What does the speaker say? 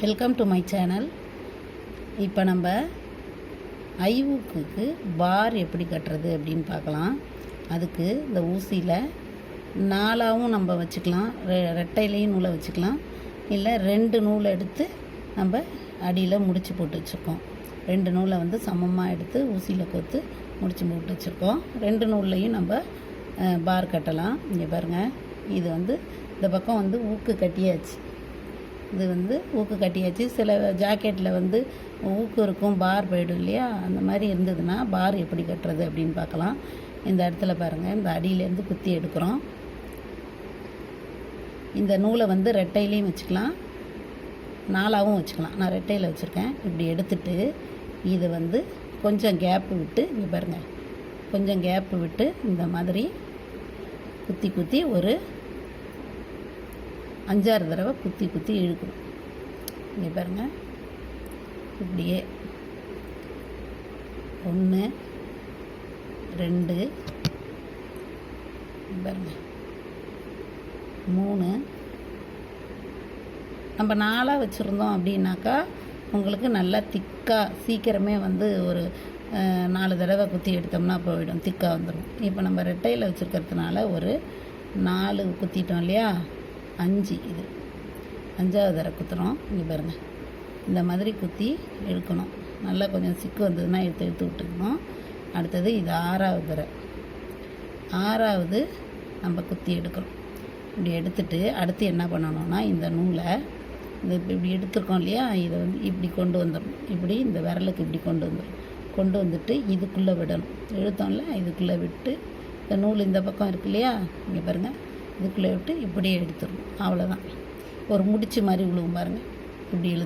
Welcome to my channel இப்போ நம்ம ஐவுக்கு பார் எப்படி கட்டுறது அப்படின்னு பார்க்கலாம். அதுக்கு இந்த ஊசியில் நாலாவும் நம்ம வச்சுக்கலாம். ரெ- ரெட்டையிலையும் நூலை வச்சுக்கலாம். இல்லை ரெண்டு நூலை எடுத்து நம்ம அடியில் முடிச்சு போட்டு வச்சுருக்கோம். ரெண்டு நூலை வந்து சமமாக எடுத்து ஊசியில் கொத்து முடிச்சு போட்டு வச்சுருக்கோம். ரெண்டு நூல்லையும் நம்ம பார் கட்டலாம். இங்கே பாருங்கள் இது வந்து இந்த பக்கம் வந்து ஊக்கு கட்டியாச்சு. இது வந்து ஊக்கு கட்டியாச்சு. சில ஜாக்கெட்டில் வந்து ஊக்கு இருக்கும் பார் போயிடும் இல்லையா? அந்த மாதிரி இருந்ததுன்னா பார் எப்படி கட்டுறது அப்படின்னு பார்க்கலாம். இந்த இடத்துல பாருங்கள் இந்த அடியிலேருந்து குத்தி எடுக்கிறோம். இந்த நூலை வந்து ரெட்டையிலையும் வச்சுக்கலாம். நாலாகவும் வச்சுக்கலாம். நான் ரெட்டையில் வச்சுருக்கேன். இப்படி எடுத்துட்டு இது வந்து கொஞ்சம் கேப்பு விட்டு இங்கே பாருங்கள் கொஞ்சம் கேப்பு விட்டு இந்த மாதிரி குத்தி குத்தி ஒரு அஞ்சாறு தடவை குத்தி குத்தி இழுக்கணும் இங்கே பாருங்கள் இப்படியே. ஒன்று ரெண்டு பாருங்க. மூணு. நம்ம நாளாக வச்சுருந்தோம் அப்படின்னாக்கா உங்களுக்கு நல்லா திக்காக சீக்கிரமே வந்து ஒரு நாலு தடவை குத்தி எடுத்தோம்னா போயிடும். திக்காக வந்துடும் இப்போ நம்ம ரெட்டையில் வச்சுருக்கிறதுனால ஒரு நாலு குத்திட்டோம் இல்லையா? அஞ்சு இது. அஞ்சாவது தர குத்துறோம். இங்கே பாருங்கள் இந்த மாதிரி குத்தி இழுக்கணும். நல்லா கொஞ்சம் சிக்கு வந்ததுன்னா எடுத்து எடுத்து விட்டுக்கணும். அடுத்தது இது ஆறாவது தர ஆறாவது நம்ம குத்தி எடுக்கிறோம் இப்படி எடுத்துட்டு அடுத்து என்ன பண்ணணும்னா இந்த நூலை இந்த இப்படி எடுத்துருக்கோம் இல்லையா? இதை வந்து இப்படி கொண்டு வந்துடும் இப்படி இந்த விரலுக்கு இப்படி கொண்டு வந்துடும் கொண்டு வந்துட்டு இதுக்குள்ளே விடணும். இழுத்தோம்ல இதுக்குள்ளே விட்டு இந்த நூல் இந்த பக்கம் இருக்கு இல்லையா? இங்கே பாருங்கள் இதுக்குள்ளே விட்டு இப்படியே எடுத்துடணும். அவ்வளோதான் ஒரு முடிச்சு மாதிரி விழுவும் பாருங்கள் இப்படி இழுத்து